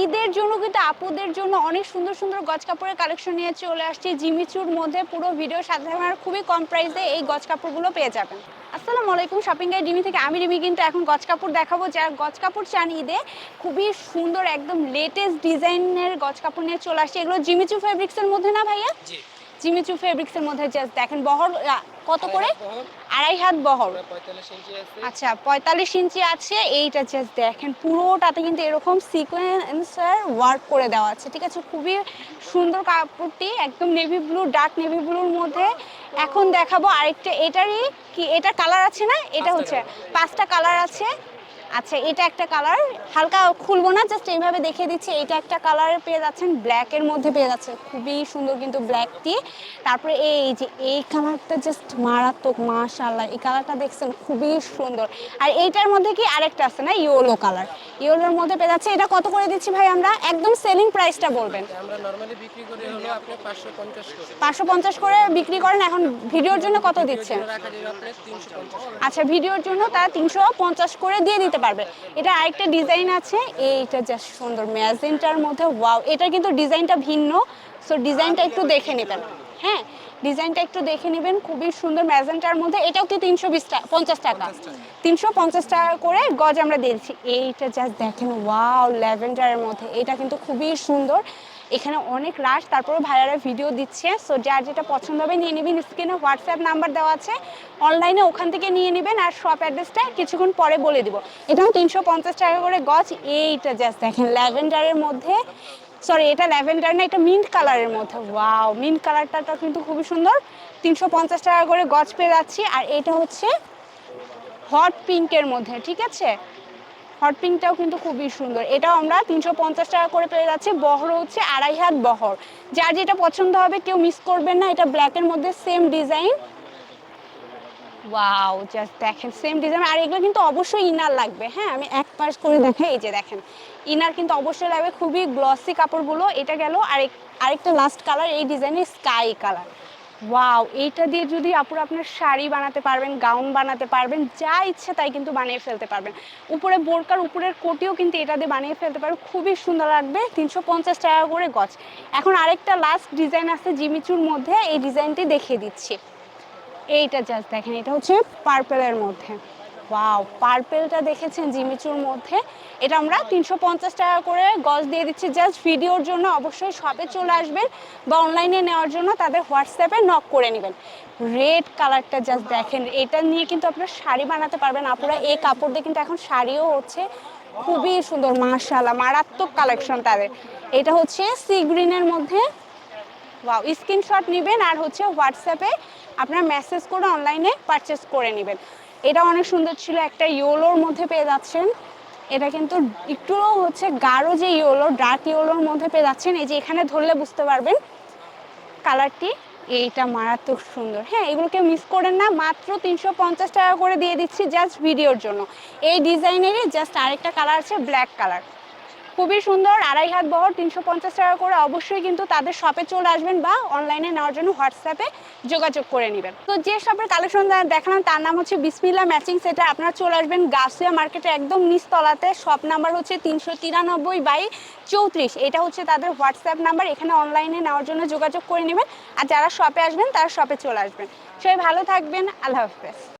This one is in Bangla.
ঈদের জন্য কিন্তু আপুদের জন্য অনেক সুন্দর সুন্দর গজ কাপড়ের কালেকশন নিয়ে চলে আসছি। জিমিচুর মধ্যে পুরো ভিডিও সাধারণ আমার খুবই কম প্রাইসে এই গজ কাপড়গুলো পেয়ে যাবেন। আসসালামু আলাইকুম শপিং গাইড ডিমি থেকে। আমি রিমি কিন্তু এখন গজ কাপড় দেখাবো। যারা গজ কাপড় চান ঈদে, খুবই সুন্দর একদম লেটেস্ট ডিজাইনের গজ কাপড় নিয়ে চলে আসছে। এগুলো জিমিচু ফেব্রিক্সের মধ্যে না ভাইয়া? জিমিচু ফেব্রিক্সের মধ্যে জাস্ট দেখেন বহর কত করে? আড়াই হাত বহর। পুরো 45 ইঞ্চি আছে। আচ্ছা পঁয়তাল্লিশ ইঞ্চি আছে এইটা জাস্ট দেখেন পুরোটাতে কিন্তু এরকম সিকোয়েন্সার ওয়ার্ক করে দেওয়া আছে ঠিক আছে? খুবই সুন্দর কাপড়টি একদম নেভি ব্লু ডার্ক নেভি ব্লুর মধ্যে। এখন দেখাবো আরেকটা এটারই কি এটা কালার আছে না? এটা হচ্ছে পাঁচটা কালার আছে। আচ্ছা এটা একটা কালার হালকা খুলবো না জাস্ট এইভাবে দেখিয়ে দিচ্ছি। এটা একটা কালার পেয়ে যাচ্ছেন। ব্ল্যাকের মধ্যে পেয়ে যাচ্ছে খুবই সুন্দর কিন্তু ব্ল্যাকটি তারপরে এই যে এই কালারটা জাস্ট মারাত্মক মাশাআল্লাহ। এই কালারটা দেখছেন খুবই সুন্দর। আর এইটার মধ্যে কি আরেকটা আছে না? ইয়েলো কালার ইয়েলোর মধ্যে পেয়ে যাচ্ছে। এটা কত করে দিচ্ছি ভাই আমরা? একদম সেলিং প্রাইসটা বলবেন। আমরা নরমালি বিক্রি করি হলো আপনি 550 করে। পাঁচশো পঞ্চাশ করে বিক্রি করেন। এখন ভিডিওর জন্য কত দিচ্ছেন? 350 আচ্ছা ভিডিওর জন্য তারা তিনশো পঞ্চাশ করে দিয়ে দিতে পারবে। এটা আরেকটা ডিজাইন আছে। এইটা জাস্ট সুন্দর ম্যাজেন্টার মধ্যে ওয়াও এটা কিন্তু ডিজাইনটা ভিন্ন। সো ডিজাইনটা একটু দেখে নেবেন। হ্যাঁ ডিজাইনটা একটু দেখে নেবেন। খুবই সুন্দর ম্যাজেন্টার মধ্যে। এটাও কি তিনশো বিশ টাকা পঞ্চাশ টাকা? তিনশো পঞ্চাশ টাকা করে গজ আমরা দিয়েছি। এইটা জাস্ট দেখেন ওয়াও ল্যাভেন্ডারের মধ্যে। এটা কিন্তু খুবই সুন্দর। এখানে অনেক রাশ তারপরে ভাইয়ারা ভিডিও দিচ্ছে। সো যার যেটা পছন্দ হবে নিয়ে নেবেন। স্ক্রিনে হোয়াটসঅ্যাপ নাম্বার দেওয়া আছে। অনলাইনে ওখান থেকে নিয়ে নেবেন আর শপ অ্যাড্রেসটা কিছুক্ষণ পরে বলে দিব। এটাও তিনশো পঞ্চাশ টাকা করে গছ এইটা জাস্ট দেখেন ল্যাভেন্ডারের মধ্যে সরি এটা ল্যাভেন্ডার না, এটা মিন্ট কালারের মধ্যে। ওয়াও মিন্ট কালারটা কিন্তু খুবই সুন্দর। তিনশো পঞ্চাশ টাকা করে গছ পেয়ে যাচ্ছি। আর এটা হচ্ছে হট পিঙ্কের মধ্যে, ঠিক আছে? হট পিঙ্কটাও কিন্তু খুবই সুন্দর। এটাও আমরা তিনশো পঞ্চাশ টাকা করে পেয়ে যাচ্ছি। বহর হচ্ছে আড়াই হাত বহর। যার যেটা পছন্দ হবে, কেউ মিস করবেন না। এটা ব্ল্যাকের মধ্যে সেম ডিজাইন ওয়াও জাস্ট দেখেন সেম ডিজাইন আর এগুলো কিন্তু অবশ্যই ইনার লাগবে। হ্যাঁ আমি এক পাশ করে দেখাই এই যে দেখেন ইনার কিন্তু অবশ্যই লাগবে। খুবই গ্লসি কাপড়গুলো। এটা গেল আরেক, আরেকটা লাস্ট কালার এই ডিজাইনের স্কাই কালার ওয়াও এইটা দিয়ে যদি আপুর আপনার শাড়ি বানাতে পারবেন, গাউন বানাতে পারবেন, যা ইচ্ছে তাই কিন্তু বানিয়ে ফেলতে পারবেন। উপরে বোরকার উপরের কোটিও কিন্তু এটা দিয়ে বানিয়ে ফেলতে পারবেন, খুবই সুন্দর লাগবে, তিনশো পঞ্চাশ টাকা করে গছ এখন আরেকটা লাস্ট ডিজাইন আছে জিমিচুর মধ্যে, এই ডিজাইনটি দেখিয়ে দিচ্ছি। এইটা জাস্ট দেখেন, এটা হচ্ছে পার্পেলের মধ্যে। ওয়াও পার্পেলটা দেখেছেন জিমিচুর মধ্যে। এটা আমরা তিনশো পঞ্চাশ টাকা করে গজ দিয়ে দিচ্ছি। জাস্ট ভিডিওর জন্য অবশ্যই শপে চলে আসবেন বা অনলাইনে নেওয়ার জন্য তাদের হোয়াটসঅ্যাপে নক করে নেবেন। রেড কালারটা জাস্ট দেখেন। এটা নিয়ে কিন্তু আপনারা শাড়ি বানাতে পারবেন। আপনারা এই কাপড় দিয়ে কিন্তু এখন শাড়িও হচ্ছে। খুবই সুন্দর, মাশাআল্লাহ, মারাত্মক কালেকশন তাদের। এটা হচ্ছে সি গ্রিনের মধ্যে। ওয়াও স্ক্রিনশট নেবেন আর হচ্ছে হোয়াটসঅ্যাপে আপনার মেসেজ করে অনলাইনে পারচেস করে নেবেন। এটা অনেক সুন্দর ছিল, একটা ইয়োলোর মধ্যে পেয়ে যাচ্ছেন। এটা কিন্তু একটু হচ্ছে গাঢ় যে ইয়োলো ডার্ক ইয়োলোর মধ্যে পেয়ে যাচ্ছেন। এই যে এখানে ধরলে বুঝতে পারবেন কালারটি, এইটা মারাত্মক সুন্দর। হ্যাঁ এগুলোকে মিস করেন না, মাত্র তিনশো পঞ্চাশ টাকা করে দিয়ে দিচ্ছি জাস্ট ভিডিওর জন্য। এই ডিজাইনেরই জাস্ট আরেকটা কালার আছে ব্ল্যাক কালার খুবই সুন্দর, আড়াই হাত বহর, তিনশো পঞ্চাশ টাকা করে অবশ্যই কিন্তু তাদের শপে চলে আসবেন বা অনলাইনে নেওয়ার জন্য হোয়াটসঅ্যাপে যোগাযোগ করে নেবেন। তো যে শপের কালেকশন দেখালাম, তার নাম হচ্ছে বিসমিল্লা ম্যাচিং সেটা আপনারা চলে আসবেন গাছিয়া মার্কেটে একদম নিচতলাতে। শপ নাম্বার হচ্ছে তিনশো তিরানব্বই বাই চৌত্রিশ। এটা হচ্ছে তাদের হোয়াটসঅ্যাপ নাম্বার এখানে অনলাইনে নেওয়ার জন্য যোগাযোগ করে নেবেন। আর যারা শপে আসবেন, তারা শপে চলে আসবেন। সবাই ভালো থাকবেন। আল্লাহ হাফেজ।